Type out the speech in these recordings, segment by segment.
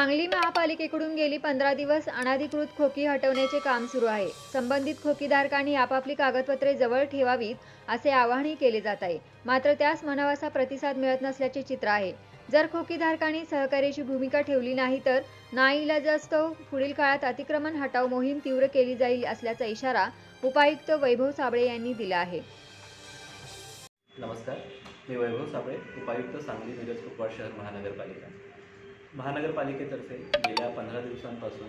सांगली महापालिकेकडून गेली पंधरा दिवस अनाधिकृत खोकी हटवण्याचे काम सुरू आहे. संबंधित खोकीधारकांनी आपापली कागदपत्रे जवळ ठेवावीत असे आवाहनही केले जात आहे. मात्र त्यास म्हणावासा प्रतिसाद मिळत नसल्याचे चित्र आहे. जर खोकीधारकांनी सहकार्याची भूमिका ठेवली नाही तर नाईलाजास्तव पुढील काळात अतिक्रमण हटाव मोहीम तीव्र केली जाईल असल्याचा इशारा उपायुक्त वैभव साबळे यांनी दिला आहे. नमस्कार. मी वैभव साबळे उपायुक्त सांगली मिरज कुपवाड शहर महानगरपालिका. महानगरपालिकेतर्फे गेल्या पंधरा दिवसांपासून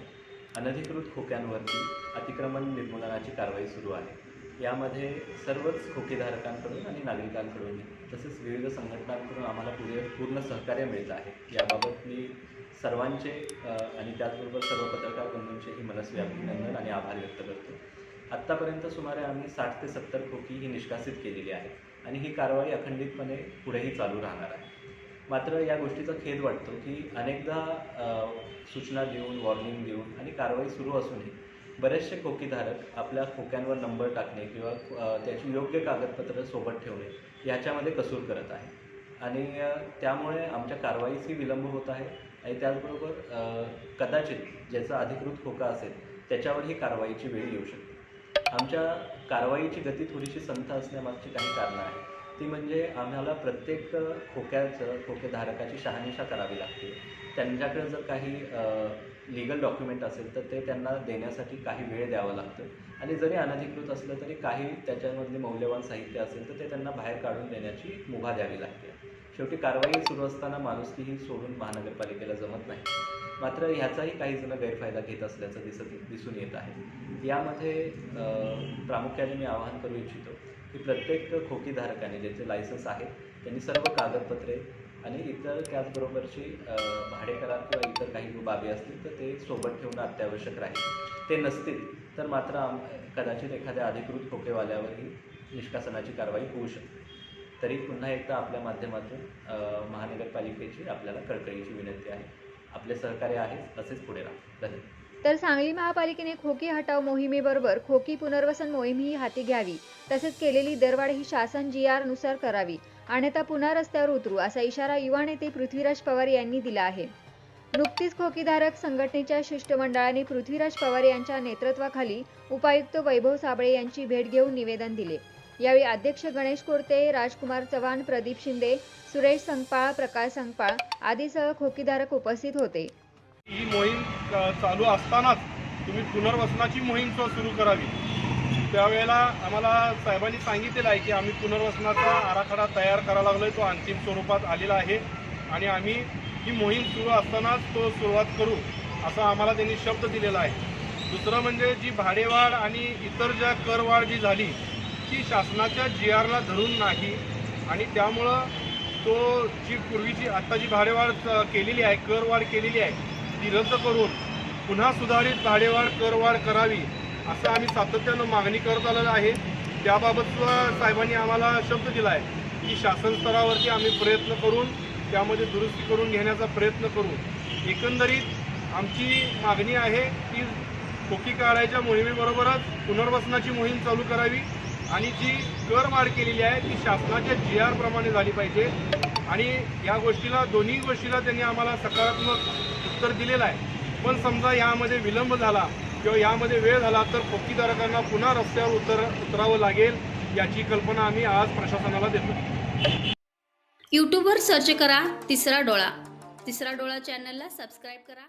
अनधिकृत खोक्यांवरती अतिक्रमण निर्मूलनाची कारवाई सुरू आहे. यामध्ये सर्वच खोकेधारकांकडून आणि नागरिकांकडूनही तसेच विविध संघटनांकडून आम्हाला पुढे पूर्ण सहकार्य मिळत आहे. याबाबत मी सर्वांचे आणि त्याचबरोबर सर्व पत्रकार बंधूंचेही मनस्वी अभिनंदन आणि आभार व्यक्त करतो. आत्तापर्यंत सुमारे आम्ही साठ ते सत्तर खोकी ही निष्कासित केलेली आहे आणि ही कारवाई अखंडितपणे पुढेही चालू राहणार आहे. मात्र या गोष्टीचा खेद वाटतो की अनेकदा सूचना देऊन वॉर्निंग देऊन आणि कारवाई सुरू असूनही बरेचसे खोकीधारक आपल्या खोक्यांवर नंबर टाकणे किंवा त्याची योग्य कागदपत्र सोबत ठेवणे याच्यामध्ये कसूर करत आहे. आणि त्यामुळे आमच्या कारवाईची विलंब होत आहे आणि त्याचबरोबर कदाचित ज्याचा अधिकृत खोका असेल त्याच्यावरही कारवाईची वेळ येऊ शकते. आमच्या कारवाईची गती थोडीशी संथ असण्यामागची काही कारणं आहेत. ती म्हणजे आम्हाला प्रत्येक खोक्याचं खोकेधारकाची शहानिशा करावी लागते. त्यांच्याकडे जर काही लिगल डॉक्युमेंट असेल तर ते त्यांना देण्यासाठी काही वेळ द्यावा लागतो. आणि जरी अनधिकृत असलं तरी काही त्याच्यामधले मौल्यवान साहित्य असेल तर ते त्यांना बाहेर काढून देण्याची मुभा द्यावी लागते. शेवटी कारवाई सुरू असताना माणुसकीही सोडून महानगरपालिकेला जमत नाही. मात्र ह्याचाही काही जण गैरफायदा घेत असल्याचं दिसत दिसून येत आहे. यामध्ये प्रामुख्याने मी आवाहन करू इच्छितो की प्रत्येक खोकीधारकाने ज्याचे लायसन्स आहे त्यांनी सर्व कागदपत्रे आणि इतर त्याचबरोबरची भाडेकरार किंवा इतर काही बाबी असतील तर ते सोबत ठेवणं अत्यावश्यक राहील. ते नसतील तर मात्र आम कदाचित एखाद्या अधिकृत खोकेवाल्यावरही निष्कासनाची कारवाई होऊ शकते. तरी पुन्हा एकदा आपल्या माध्यमातून महानगरपालिकेची आपल्याला कळकळीची विनंती आहे. आपले सहकार्य आहे असेच पुढे राहा. धन्यवाद. तर सांगली महापालिकेने खोकी हटाव मोहिमेबरोबर खोकी पुनर्वसन मोहीमही हाती घ्यावी. तसेच केलेली दरवाढ ही शासन जी आरनुसार करावी. अन्यथा पुन्हा रस्त्यावर उतरू असा इशारा युवा नेते पृथ्वीराज पवार यांनी दिला आहे. नुकतीच खोकीधारक संघटनेच्या शिष्टमंडळाने पृथ्वीराज पवार यांच्या नेतृत्वाखाली उपायुक्त वैभव साबळे यांची भेट घेऊन निवेदन दिले. यावेळी अध्यक्ष गणेश कोरते राजकुमार चव्हाण प्रदीप शिंदे सुरेश संगपाळ प्रकाश संगपाळ आदीसह खोकीधारक उपस्थित होते. ही मोहीम चालू असतानाच तुम्ही पुनर्वसनाची मोहीम सुरू करावी. त्यावेळेला आम्हाला साहेबांनी सांगितलेलं आहे की आम्ही पुनर्वसनाचा आराखडा तयार करायला लागलो आहे तो अंतिम स्वरूपात आलेला आहे आणि आम्ही ही मोहीम सुरू असतानाच तो सुरुवात करू असा आम्हाला त्यांनी शब्द दिलेला आहे. दुसरं म्हणजे जी भाडेवाढ आणि इतर ज्या करवाढ जी झाली ती शासनाच्या जी आरला धरून नाही आणि त्यामुळं तो जी पूर्वीची आत्ता जी भाडेवाढ केलेली आहे करवाढ केलेली आहे ती रद्द करून पुन्हा सुधारित भाडेवाढ करवाढ करावी असं आम्ही सातत्यानं मागणी करत आलेलं आहे. त्याबाबत साहेबांनी आम्हाला शब्द दिला आहे की शासन स्तरावरती आम्ही प्रयत्न करून त्यामध्ये दुरुस्ती करून घेण्याचा प्रयत्न करू. एकंदरीत आमची मागणी आहे की खोकी काढायच्या मोहिमेबरोबरच पुनर्वसनाची मोहीम चालू करावी आणि जी करवाढ केलेली आहे ती शासनाच्या जी आर प्रमाणे झाली पाहिजे. आणि या गोष्टीला दोन्ही गोष्टीला त्यांनी आम्हाला सकारात्मक उत्तर दिलेलं आहे. पण समजा यामध्ये विलंब झाला किंवा यामध्ये वेळ झाला तर खोकीधारकांना पुन्हा रस्त्यावर उतर उतरावं लागेल याची कल्पना आम्ही आज प्रशासनाला देतो. यूट्यूबवर सर्च करा तिसरा डोळा. तिसरा डोळा चॅनलला सबस्क्राईब करा.